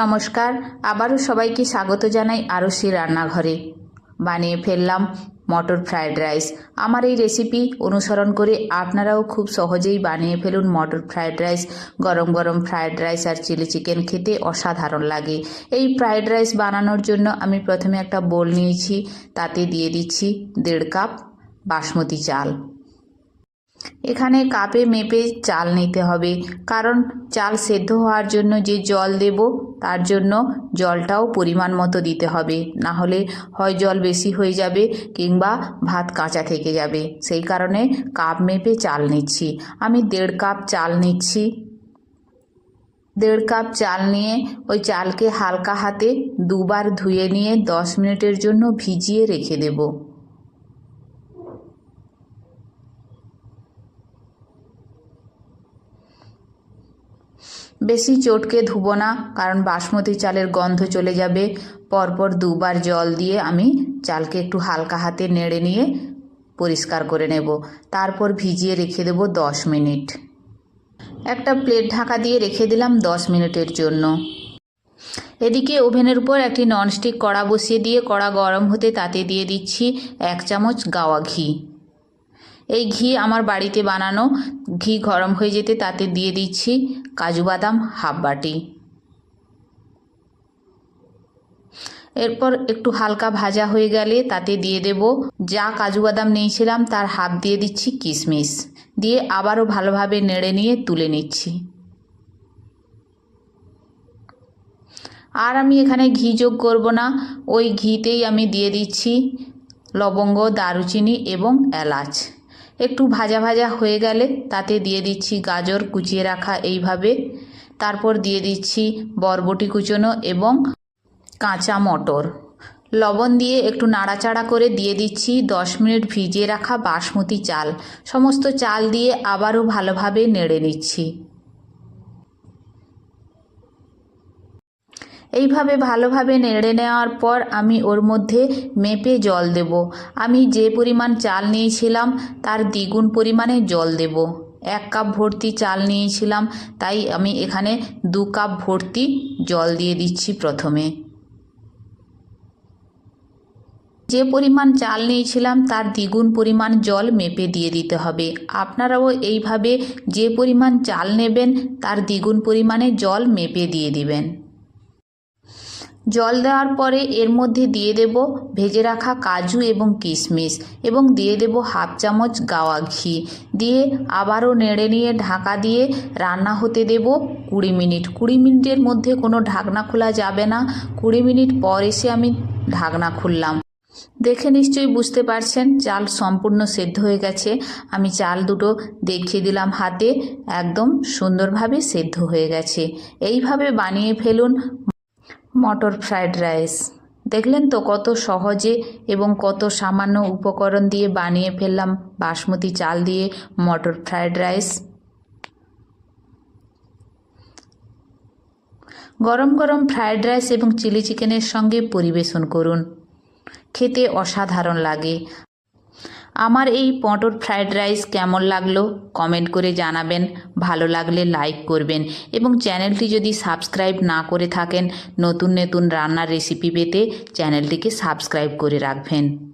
নমস্কার, আবারও সবাইকে স্বাগত জানাই আরসি রান্নাঘরে। বানিয়ে ফেললাম মটর ফ্রায়েড রাইস। আমার এই রেসিপি অনুসরণ করে আপনারাও খুব সহজেই বানিয়ে ফেলুন মটর ফ্রায়েড রাইস। গরম গরম ফ্রায়েড রাইস আর চিলি চিকেন খেতে অসাধারণ লাগে। এই ফ্রায়েড রাইস বানানোর জন্য আমি প্রথমে একটা বোল নিয়েছি, তাতে দিয়ে দিচ্ছি দেড় কাপ বাসমতি চাল। এখানে কাপে মেপে চাল নিতে হবে। কারণ চাল সেদ্ধ হওয়ার জন্য যে জল দেব, তার জন্য জলটাও পরিমাণ মতো দিতে হবে। না হলে হয় জল বেশি হয়ে যাবে কিংবা ভাত কাঁচা থেকে যাবে। সেই কারণে কাপ মেপে চাল নিচ্ছি। আমি দেড় কাপ চাল নিচ্ছি। দেড় কাপ চাল নিয়ে ওই চালকে হালকা হাতে দুবার ধুয়ে নিয়ে দশ মিনিটের জন্য ভিজিয়ে রেখে দেবো। বেশি চটকে ধুবো না, কারণ বাসমতি চালের গন্ধ চলে যাবে। পরপর দুবার জল দিয়ে আমি চালকে একটু হালকা হাতে নেড়ে নিয়ে পরিষ্কার করে নেব। তারপর ভিজিয়ে রেখে দেবো দশ মিনিট। একটা প্লেট ঢাকা দিয়ে রেখে দিলাম দশ মিনিটের জন্য। এদিকে ওভেনের উপর একটি ননস্টিক কড়া বসিয়ে দিয়ে কড়া গরম হতে তাতে দিয়ে দিচ্ছি এক চামচ গাওয়া ঘি। এই ঘি আমার বাড়িতে বানানো। ঘি গরম হয়ে যেতে তাতে দিয়ে দিচ্ছি কাজু বাদাম হাফ বাটি। এরপর একটু হালকা ভাজা হয়ে গেলে তাতে দিয়ে দেব যা কাজু বাদাম নিয়েছিলাম তার হাফ দিয়ে দিচ্ছি কিশমিশ। দিয়ে আবারও ভালোভাবে নেড়ে নিয়ে তুলে নিচ্ছি। আর আমি এখানে ঘি যোগ করব না, ওই ঘিতেই আমি দিয়ে দিচ্ছি লবঙ্গ, দারুচিনি এবং এলাচ। একটু ভাজা ভাজা হয়ে গেলে তাতে দিয়ে দিচ্ছি গাজর কুচিয়ে রাখা এইভাবে। তারপর দিয়ে দিচ্ছি বরবটি কুচনো এবং কাঁচা মটর। লবণ দিয়ে একটু নাড়াচাড়া করে দিয়ে দিচ্ছি দশ মিনিট ভিজিয়ে রাখা বাসমতি চাল। সমস্ত চাল দিয়ে আবারও ভালোভাবে নেড়ে নিচ্ছি। এইভাবে ভালোভাবে নেড়ে নেওয়ার পর আমি ওর মধ্যে মেপে জল দেব। আমি যে পরিমাণ চাল নিয়েছিলাম, তার দ্বিগুণ পরিমাণে জল দেব। এক কাপ ভর্তি চাল নিয়েছিলাম, তাই আমি এখানে দু কাপ ভর্তি জল দিয়ে দিচ্ছি প্রথমে। যে পরিমাণ চাল নিয়েছিলাম, তার দ্বিগুণ পরিমাণ জল মেপে দিয়ে দিতে হবে। আপনারাও এইভাবে যে পরিমাণ চাল নেবেন, তার দ্বিগুণ পরিমাণে জল মেপে দিয়ে দিবেন। জল দেওয়ার পরে এর মধ্যে দিয়ে দেব ভেজে রাখা কাজু এবং কিশমিশ এবং দিয়ে দেব হাফ চামচ গাওয়া ঘি। দিয়ে আবারও নেড়ে নিয়ে ঢাকা দিয়ে রান্না হতে দেব কুড়ি মিনিট। কুড়ি মিনিটের মধ্যে কোনো ঢাকনা খোলা যাবে না। কুড়ি মিনিট পর এসে আমি ঢাকনা খুললাম। দেখে নিশ্চয়ই বুঝতে পারছেন, চাল সম্পূর্ণ সেদ্ধ হয়ে গেছে। আমি চাল দুটো দেখিয়ে দিলাম হাতে। একদম সুন্দরভাবে সেদ্ধ হয়ে গেছে। এইভাবে বানিয়ে ফেলুন। মটর ফ্রায়েড রাইস। দেখলেন তো কত সহজে এবং কত সামান্য উপকরণ দিয়ে বানিয়ে ফেললাম, বাসমতি চাল দিয়ে মটর ফ্রায়েড রাইস। গরম গরম ফ্রায়েড রাইস এবং চিলি চিকেনের সঙ্গে পরিবেশন করুন। খেতে অসাধারণ লাগে। আমার এই পটর ফ্রায়েড রাইস কেমন লাগল কমেন্ট করে জানাবেন। ভালো লাগলে লাইক করবেন এবং চ্যানেলটি যদি সাবস্ক্রাইব না করে থাকেন, নতুন নতুন রান্নার রেসিপি পেতে চ্যানেলটিকে সাবস্ক্রাইব করে রাখবেন।